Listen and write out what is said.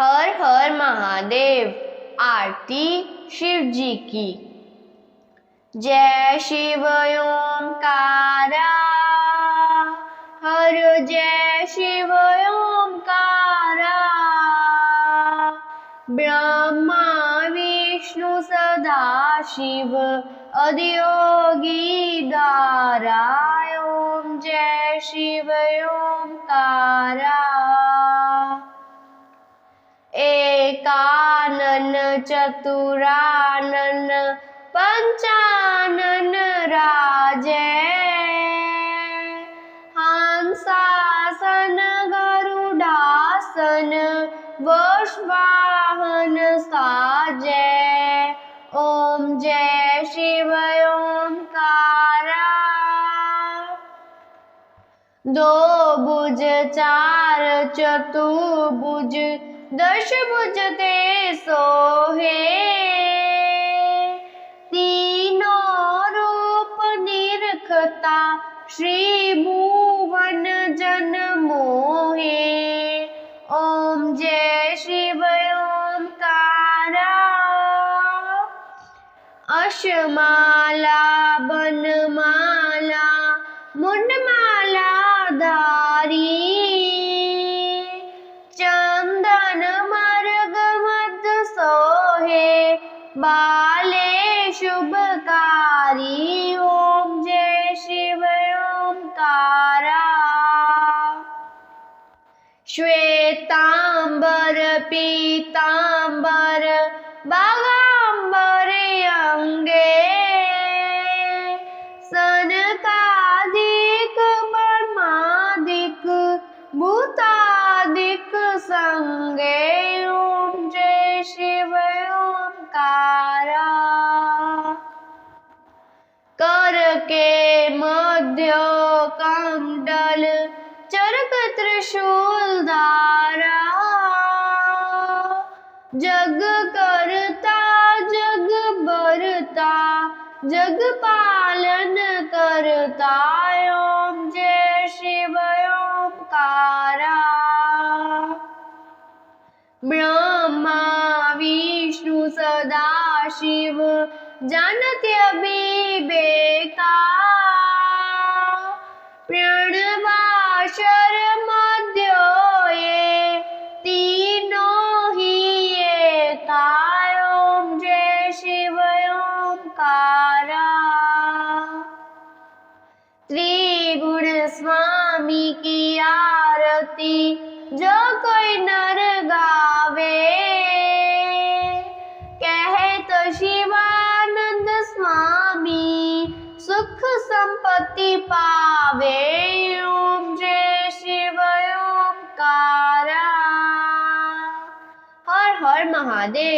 हर हर महादेव, आरती शिव जी की। जय शिव ओंकारा, हर जय शिव ओंकारा। ब्रह्मा, विष्णु सदा शिव अधियोगी दारा ओम जय शिव ओंकारा। एकानन चतुरानन पंचानन राजे। हंसासन गरुडासन वृषवाहन साजे। ओम जय शिव ओंकारा दो भुज, चार चतुर्भुज दश भुज ते सोहे। तीनों रूप निरखता श्री भुवन जन मोहे। ओम जय शिव ओंकारा अशमाला बनमाला बाले शुभकारी। ओम जय शिव ओंकारा श्वेतांबर पीतांबर मध्य कमंडल चरक त्रिशूल धारा। जग करता, जग बरता, जग पालन करता, ओम जय शिव ओंकारा ब्रह्मा, विष्णु, सदा शिव, जानते अभिवेका प्रणवाशर मध्य ये तीनों ही एका ओम जय शिव ओंकारा त्रिगुण स्वामी की आरती, जो कोई नर गावे ओंकारा हर हर महादेव